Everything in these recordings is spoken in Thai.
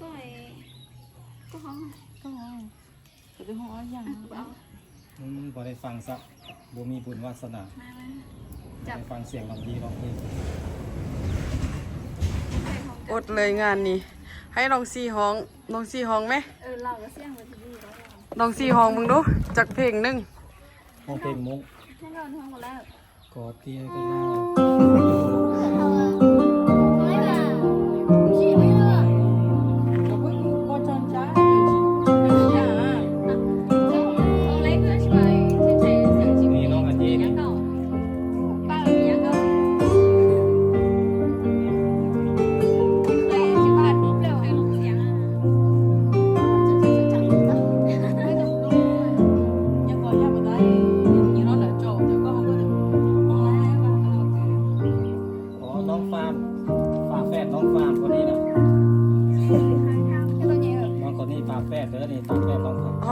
ก็ไอ้ก็ห้องก็ห้องก็จะห้องอย่างเอาอืมบ่ได้ฟังซะบ่มีบุญวาสนาจับฟังเสียงลำดีลองเพลงอดเลยงานนี้ ให้น้องซีห้องน้องซีห้องไหมเออเราก็เสี่ยงไปที่นี่แล้วน้องซีห้องมึงดูจากเพลงหนึงห้องเพลงมุกให้เราทั้งหมดแล้วกอดเตี้ยก็เล่า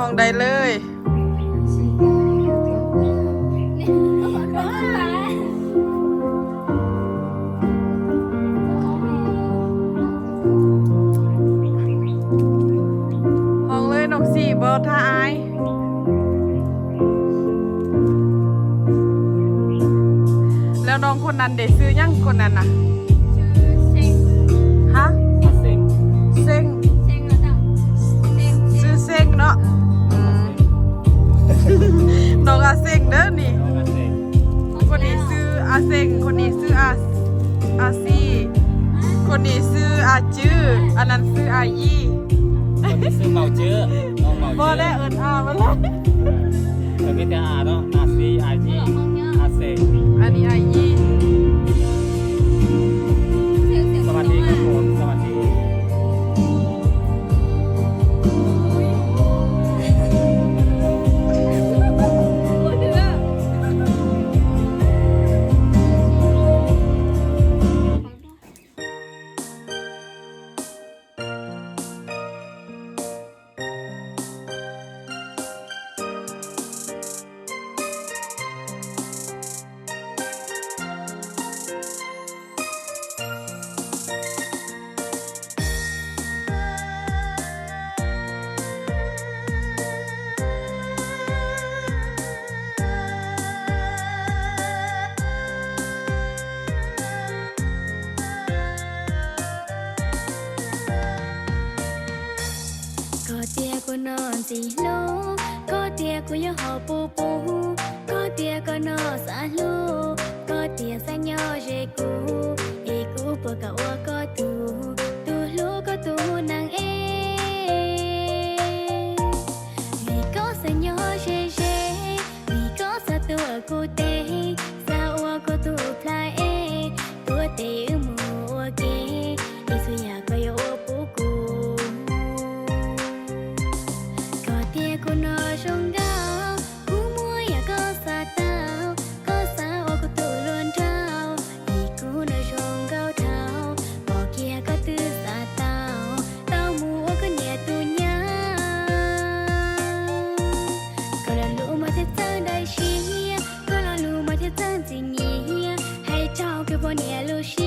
ห้องได้เลยห้องเลยน้องซีบ่ท่าอายแล้วน้องคนนั้นได้ซื้อยังคนนั้นน่ะ น้องอาเซ็งเด้อนี่น้องอาเซ็งคนนี้ซื้ออาเซ็งคนนี้ซื้ออาอาซีคนนี้ซื้ออาจื้ออันนั้นซื้ออายี่คนนี้ซื้อเมาเจอน้องเมาเจบ่อได้เอินอามาแล้วแต่มีแต่อาเนาะอาซีอาจี ก็เตียกูนอนสิลูกก็เตียกูยังหอปูปูก็เตียก็นอนสาลูกก็เตียสัญญาเจกูเอกูปวกะวะก็ตู chmielu się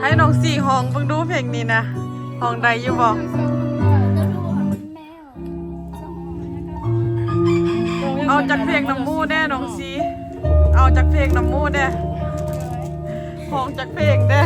ให้น้องสี่หองเพิ่งดูเพลงนี้นะห้องใดอยู่บอกเอาจากเพลงน้ำมูแน่น้องสีเอาจากเพลงน้ำมูแน่ห้องจากเพลงแน่